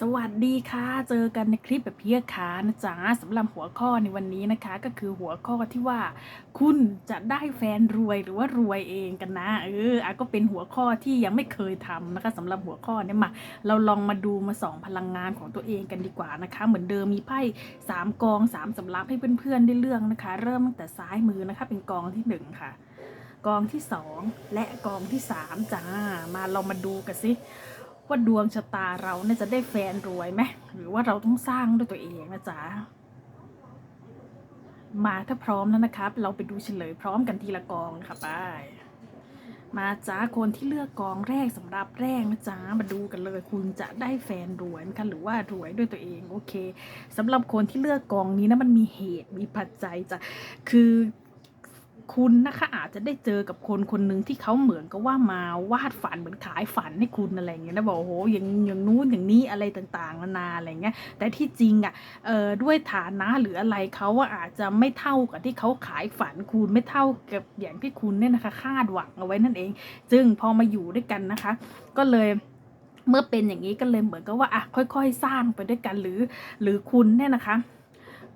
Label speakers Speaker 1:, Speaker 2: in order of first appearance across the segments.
Speaker 1: สวัสดีค่ะ เจอกันในคลิปแบบเพียขานะจ๊ะสำหรับหัวข้อในวันนี้นะคะ ก็คือหัวข้อที่ว่า คุณจะได้แฟนรวยหรือว่ารวยเองกันนะเอออะก็เป็นหัวข้อที่ยังไม่เคยทำนะคะสำหรับหัวข้อเนี้มา เราลองมาดูมาส่องพลังงานของตัวเองกันดีกว่านะคะ เหมือนเดิมมีไพ่สามกองสามสำรับให้เพื่อนๆได้เลื่อกนะคะ เริ่มตั้งแต่ซ้ายมือนะคะ เป็นกองที่หนึ่งค่ะ กองที่สองและกองที่สามจ้ามาเรามาดูกันสิ ว่าดวงชะตาเราเนี่ยจะได้แฟนรวยไหมหรือว่าเราต้องสร้างด้วยตัวเองนะจ๊ะมาถ้าพร้อมแล้วนะครับ เราไปดูเฉลยพร้อมกันทีละกองค่ะไปมาจ้าคนที่เลือกกองแรกสำหรับแรกนะจ๊ะมาดูกันเลย คุณจะได้แฟนรวยไหมคะหรือว่ารวยด้วยตัวเองโอเคสำหรับคนที่เลือกกองนี้นะมันมีเหตุมีปัจจัยจ้ะคือ คุณนะคะอาจจะได้เจอกับคนคนหนึ่งที่เขาเหมือนกับว่ามาวาดฝันเหมือนขายฝันให้คุณอะไรอย่างเงี้ยนะบอกโอ้โหอย่างอย่างนู้นอย่างนี้อะไรต่างๆนานาอะไรเงี้ยแต่ที่จริงอะเอ่อด้วยฐานะหรืออะไรเขาว่าอาจจะไม่เท่ากับที่เขาขายฝันคุณไม่เท่ากับอย่างที่คุณเนี่ยนะคะคาดหวังเอาไว้นั่นเอง จึงพอมาอยู่ด้วยกันนะคะ ก็เลยเมื่อเป็นอย่างนี้ก็เลยเหมือนกับว่าอะค่อย ๆ สร้างไปด้วยกันหรือ หรือคุณเนี่ยนะคะ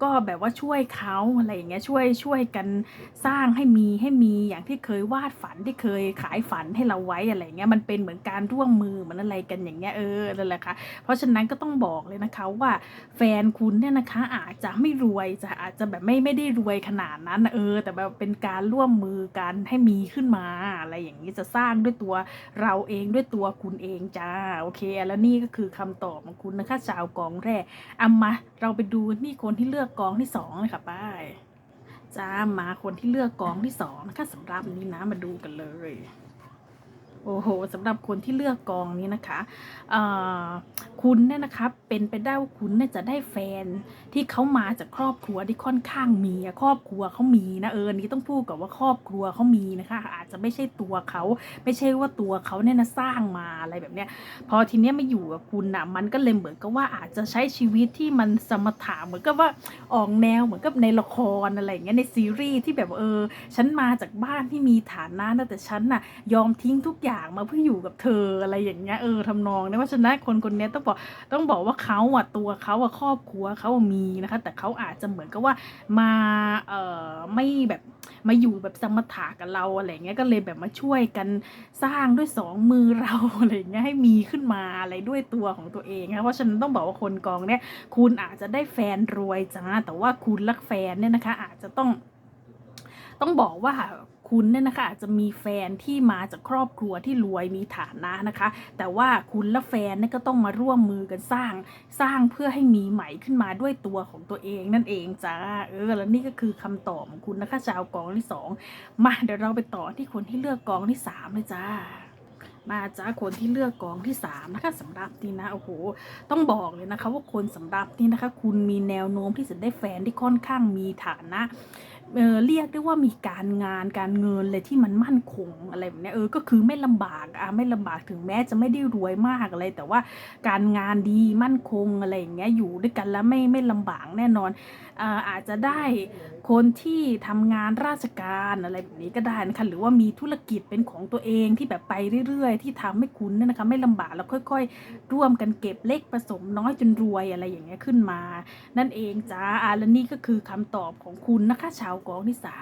Speaker 1: ก็แบบว่าช่วยเขาอะไรอย่างเงี้ยช่วยช่วยกันสร้างให้มีให้มีอย่างที่เคยวาดฝันที่เคยขายฝันให้เราไว้อะไรเงี้ยมันเป็นเหมือนการร่วมมือเหมือนอะไรกันอย่างเงี้ยเออนั่นแหละค่ะเพราะฉะนั้นก็ต้องบอกเลยนะคะว่าแฟนคุณเนี่ยนะคะอาจจะไม่รวยจะอาจจะแบบไม่ไม่ได้รวยขนาดนั้นเออ แต่แบบเป็นการร่วมมือกันให้มีขึ้นมาอะไรอย่างนี้จะสร้างด้วยตัวเราเองด้วยตัวคุณเองจ้าโอเค แล้วนี่ก็คือคำตอบของคุณนะคะชาวกองแรกเอามาเราไปดูนี่คนที่เลือกอกกองที่สองเลยค่ะป้ายจ้ามาคนที่เลือกกองที่สองนะคะสำหรับนี้นะมาดูกันเลย โอ้โหสำหรับคนที่เลือกกองนี้นะคะคุณเนี่ยนะคะเป็นไปได้ว่าคุณเนี่ยจะได้แฟนที่เขามาจากครอบครัวที่ค่อนข้างมีครอบครัวเขามีนะเออนี้ต้องพูดกับว่าครอบครัวเขามีนะคะ อาจจะไม่ใช่ตัวเขาไม่ใช่ว่าตัวเขาเนี่ยนะสร้างมาอะไรแบบเนี้ยพอทีเนี้ยมาอยู่กับคุณอะมันก็เลยเหมือนกับว่าอาจจะใช้ชีวิตที่มันสมถะเหมือนกับว่าออกแนวเหมือนกับในละครอะไรอย่างเงี้ยในซีรีส์ที่แบบเออฉันมาจากบ้านที่มีฐานะนะแต่ฉันน่ะยอมทิ้งทุกอย่างมาเพื่ออยู่กับเธออะไรอย่างเงี้ยเออทำนองเนี่ยเพราะฉะนั้นคนคนเนี้ยต้องบอกต้องบอกว่าเขาอะตัวเขาอะครอบครัวเขาอะมีนะคะ แต่เขาอาจจะเหมือนกับว่ามาเอ่อไม่แบบมาอยู่แบบสมถะกับเราอะไรเงี้ยก็เลยแบบมาช่วยกันสร้างด้วยสองมือเราอะไรอย่างเงี้ยให้มีขึ้นมาอะไรด้วยตัวของตัวเองนะเพราะฉะนั้นต้องบอกว่าคนกองเนี่ยคุณอาจจะได้แฟนรวยจ้าแต่ว่าคุณรักแฟนเนี่ยนะคะ อาจจะต้องต้องบอกว่า คุณเนี่ยนะคะอาจจะมีแฟนที่มาจากครอบครัวที่รวยมีฐานะนะคะ แต่ว่าคุณและแฟนเนี่ยก็ต้องมาร่วมมือกันสร้าง สร้างเพื่อให้มีใหม่ขึ้นมาด้วยตัวของตัวเองนั่นเองจ้าเออแล้วนี่ก็คือคำตอบของคุณนะคะชาวกองที่สองมาเดี๋ยวเราไปต่อที่คนที่เลือกกองที่สามเลยจ้ามาจ้าคนที่เลือกกองที่สามนะคะสำหรับนี่นะโอ้โห ต้องบอกเลยนะคะ ว่าคนสำหรับนี่นะคะ คุณมีแนวโน้มที่จะได้แฟนที่ค่อนข้างมีฐานะ เออเรียกได้ว่ามีการงานการเงินเลยที่มันมั่นคงอะไรแบบนี้เออก็คือไม่ลำบากอะไม่ลำบากถึงแม้จะไม่ได้รวยมากอะไร แต่ว่าการงานดีมั่นคงอะไรอย่างเงี้ยอยู่ด้วยกันแล้วไม่ไม่ลำบากแน่นอนอ่าอาจจะได้ คนที่ทำงานราชการอะไรแบบนี้ก็ได้นะคะหรือว่ามีธุรกิจเป็นของตัวเองที่แบบไปเรื่อยๆ ที่ทำให้คุณเนี่ยนะคะไม่ลำบากแล้วค่อย ๆ ร่วมกันเก็บเล็กผสมน้อยจนรวยอะไรอย่างเงี้ยขึ้นมา นั่นเองจ้าอ่าและนี่ก็คือคำตอบของคุณนะคะชาวกองที่สาม